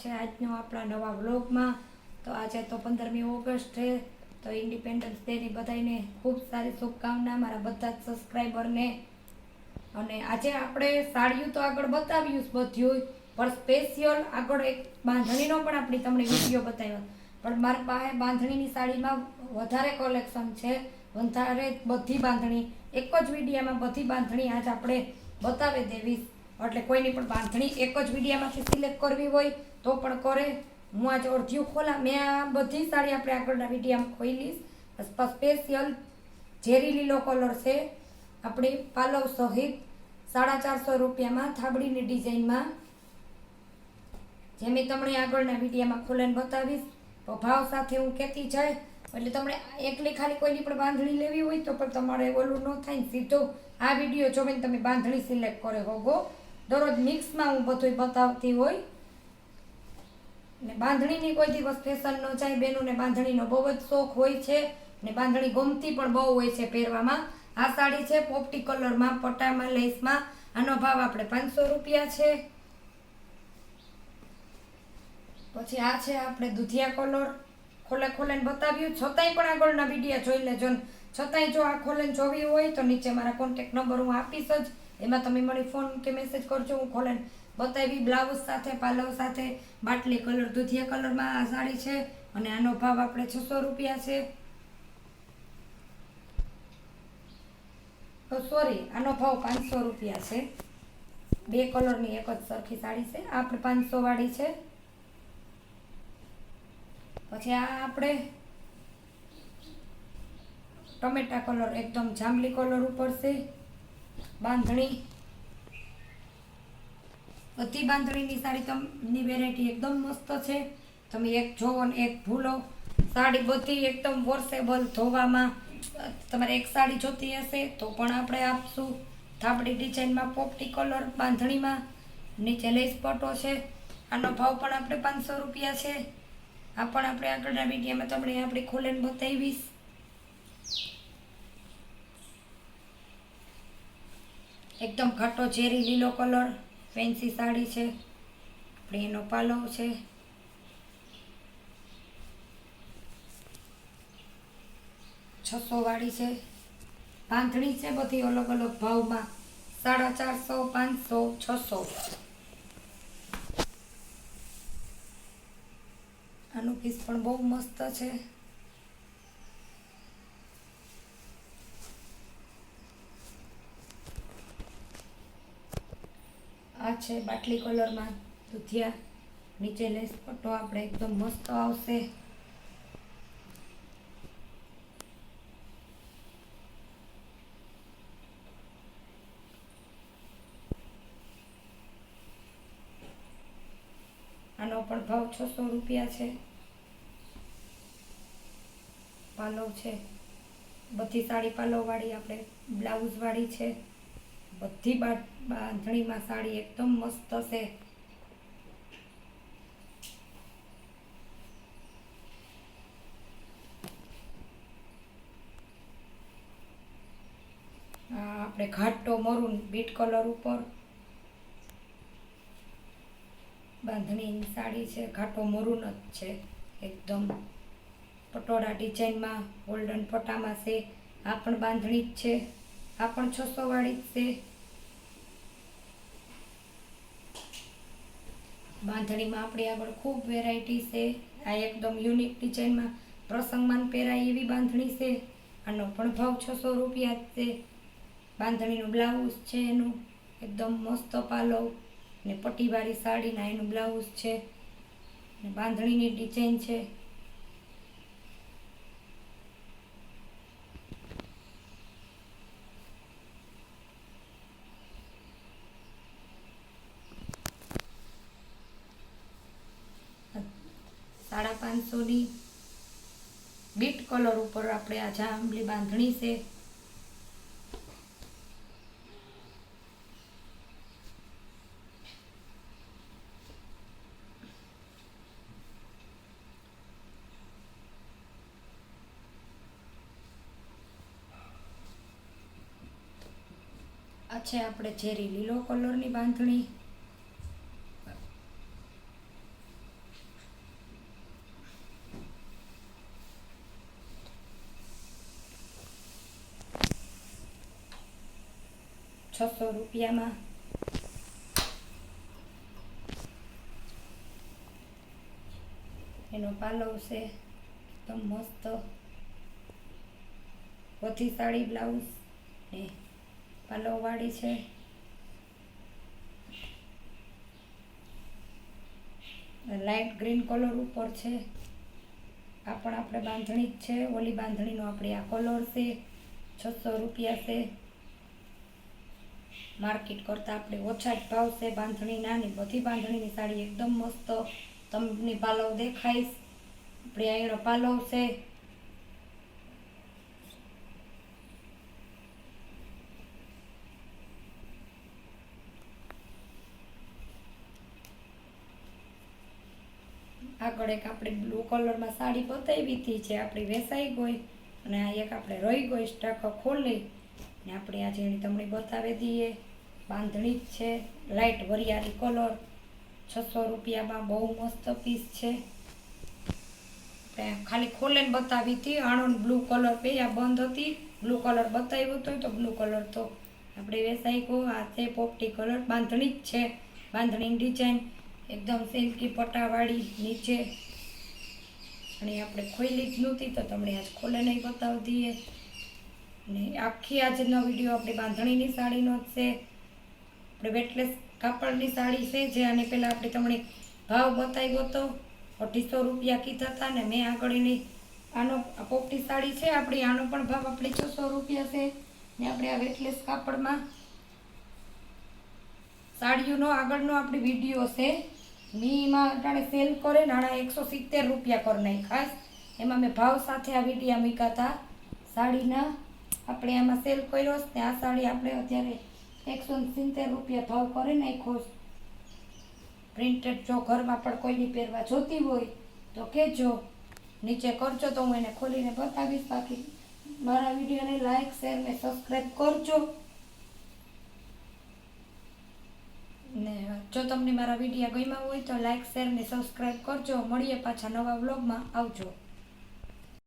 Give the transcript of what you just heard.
છે આજનો આપણા નવા વ્લોગમાં. તો આજે તો પંદરમી ઓગસ્ટ છે, તો ઇન્ડિપેન્ડન્સ ડેની બધાને ખૂબ સારી શુભકામના મારા બધા જ સબસ્ક્રાઈબરને અને આજે આપણે સાડીયું તો આગળ બતાવ્યું બધું, પણ સ્પેશિયલ આગળ એક બાંધણીનો પણ આપણી તમને વીડિયો બતાવ્યો. પણ મારા પાસે બાંધણીની સાડીમાં વધારે કલેક્શન છે, વધારે બધી બાંધણી. એક જ વિડીયામાં બધી બાંધણી આજ આપણે બતાવી દેવીશ એટલે કોઈની પણ બાંધણી એક જ વિડીયામાંથી સિલેક્ટ કરવી હોય તો પણ કરે. હું આજે અડધ્યું ખોલા. મેં આ બધી સાડી આપણે આગળના વિડીયામાં ખોઈલીશ. સ્પેશિયલ ઝેરી લીલો કલર છે. આપણી પાલવ સહિત સાડા ચારસો રૂપિયામાં થાબડીની ડિઝાઇનમાં. જે મેં તમને આગળના વિડીયામાં ખોલાને બતાવીશ. તો ભાવ સાથે હું કહેતી જાય. એટલે તમને એકલી ખાલી કોઈની પણ બાંધણી લેવી હોય તો પણ તમારે ઓલું ન થાય સીધો આ વીડિયો જોઈને તમે બાંધણી સિલેક્ટ કરે હોગો. દરરોજ મિક્સમાં હું બધું બતાવતી હોય. ને બાંધણીની કોઈ દિવસ ફેશન ન જાય, બેનોને બાંધણીનો બહુ જ શોખ હોય છે. ને બાંધણી ગમતી પણ બહુ હોય છે પહેરવામાં. આ સાડી છે પોપટી કલરમાં, પટામાં, લેસમાં. આનો ભાવ આપણે પાંચસો રૂપિયા છે. પછી આ છે આપણે દુધિયા કલર. ખોલે ખોલેને બતાવ્યું. છતાંય પણ આગળના વિડીયા જોઈ લેજો છતાંય જો આ ખોલેને જોવી હોય તો નીચે મારા કોન્ટેક નંબર હું આપીશ જ. એમાં તમે મને ફોન કે મેસેજ કરજો, હું ખોલેને બતાવી. બ્લાઉઝ સાથે, પાલવ સાથે, બાટલી કલર દુધિયા કલરમાં આ સાડી છે અને આનો ભાવ આપણે છસો રૂપિયા છે. તો સોરી આનો ભાવ પાંચસો રૂપિયા છે. બે કલરની એક જ સરખી સાડી છે. આપણે પાંચસો વાળી છે. પછી આ આપણે ટમેટા કલર એકદમ જાંબલી કલર ઉપર છે. બાંધણી. બધી બાંધણીની સાડી તમની વેરાયટી એકદમ મસ્ત છે. તમે એક જોવો ને એક ભૂલો. સાડી બધી એકદમ વોર્સેબલ ધોવામાં. તમારે એક સાડી જોતી હશે તો પણ આપણે આપશું. થાબડી ડિઝાઇનમાં પોપટી કલર બાંધણીમાં. નીચે લેસ પટો છે. આનો ભાવ પણ આપણે પાંચસો રૂપિયા છે. આ પણ આપણે આગળના વિડીયોમાં તમને આપણે ખોલેને બતાવીશ. એકદમ ઘાટો ઝેરી લીલો કલર ફેન્સી સાડી છે એનો પાલવ છે. છસો વાળી છે. બાંધણી છે બધી અલગ અલગ ભાવમાં. સાડા ચારસો, પાંચસો, છસો. આનું પીસ પણ બહુ મસ્ત છે આ છે બાટલી કલરમાં. દુધિયા નીચે લેસ પટ્ટો આપણે એકદમ મસ્ત આવશે. આનો પણ ભાવ છસો રૂપિયા છે. પાલવ છે. બધી સાડી પાલવવાળી આપણે બ્લાઉઝવાળી છે. બધી બાંધણીમાં સાડી એકદમ મસ્ત આ આપણે ઘાટો મરૂન બીટ કલર ઉપર. બાંધણીની સાડી છે, ઘાટો મરૂન જ છે, એકદમ. પટોળા ડિઝાઇનમાં, ગોલ્ડન પટામાં છે, આ પણ બાંધણી જ છે, આ પણ છસો વાળી જ છે. બાંધણીમાં આપણી આગળ ખૂબ વેરાયટી છે. આ એકદમ યુનિક ડિઝાઇનમાં પ્રસંગમાં પહેરાય એવી બાંધણી છે. આનો પણ ભાવ છસો રૂપિયા જ છે. બાંધણીનું બ્લાઉઝ છે એનું. એકદમ મસ્ત પાલવ ને પટ્ટીવાળી સાડીના એનું બ્લાઉઝ છે. ને બાંધણીની ડિઝાઇન છે. સાડા પાંચસોની બીટ કલર ઉપર આપણે આ જાંબલી બાંધણી છે આ છે આપણે ઝેરી લીલો કલરની બાંધણી છસો રૂપિયામાં એનો પાલવ છે એકદમ મસ્ત વધી સાડી બ્લાઉઝ ને પાલવવાળી છે લાઇટ ગ્રીન કલર ઉપર છે આ પણ આપણે બાંધણી જ છે ઓલી બાંધણીનો આપણે આ કલર છે છસો રૂપિયા છે માર્કેટ કરતાં આપણે ઓછા જ ભાવ છે. બાંધણી નાની, બધી બાંધણીની સાડી એકદમ મસ્ત. તમને પાલવ દેખાઈશ આપણે અહીંનો પાલવ છે. આગળ એક આપણે બ્લુ કલરમાં સાડી બતાવી હતી જે આપણી વેસાઈ ગઈ અને આ એક આપણે રહી ગઈ સ્ટક ખોલી. ને આપણે આજે એની તમને બતાવી દઈએ. બાંધણી જ છે. લાઇટ વરિયાળી કલર. છસો રૂપિયામાં બહુ મસ્ત પીસ છે. ખાલી ખોલીને બતાવી હતી. આણંદ બ્લુ કલર બે બંધ હતી. બ્લુ કલર બતાવ્યું હતું તો બ્લુ કલર તો આપણે વેસાઈ કહો આ છે પોપટી કલર. બાંધણી જ છે. બાંધણીની ડિઝાઇન એકદમ સિલ્કી પટાવાળી નીચે. અને આપણે ખોલી જ નહોતી તો તમને આજ ખોલે નહીં બતાવી દઈએ. અને આખી આજનો વીડિયો આપણે બાંધણીની સાડીનો જ છે. આપણે વેટલેસ કાપડની સાડી છે જે આની પહેલાં આપણે તમને ભાવ બતાવ્યો હતો અઢીસો રૂપિયા કીધા હતા ને મેં આગળ એની આનો પોપટી સાડી છે આપણી, આનો પણ ભાવ આપણે છસો રૂપિયા છે ને આપણે આ વેટલેસ કાપડમાં સાડીઓનો આગળનો આપણી વીડિયો છે. મીમાં અટાણે સેલ કરે ને એકસો સિત્તેર રૂપિયા કરી નાખી ખાસ. એમાં મેં ભાવ સાથે આ વિડીયા મૂક્યા હતા. સાડીના આપણે આમાં સેલ કર્યો ને આ સાડી આપણે અત્યારે એકસો સિત્તેર રૂપિયા ભાવ કરે નાખ્યો. પ્રિન્ટેડ જો ઘરમાં પણ કોઈની પહેરવા જોતી હોય, તો કહેજો. નીચે કરજો તો હું એને ખોલીને બતાવીશ બાકી. મારા વિડીયોને લાઈક શેર ને સબસ્ક્રાઈબ કરજો. ને જો તમને મારા વીડિયો ગમ્યા હોય તો લાઈક શેર ને સબસ્ક્રાઈબ કરજો. મળીએ પાછા નવા વ્લોગમાં આવજો.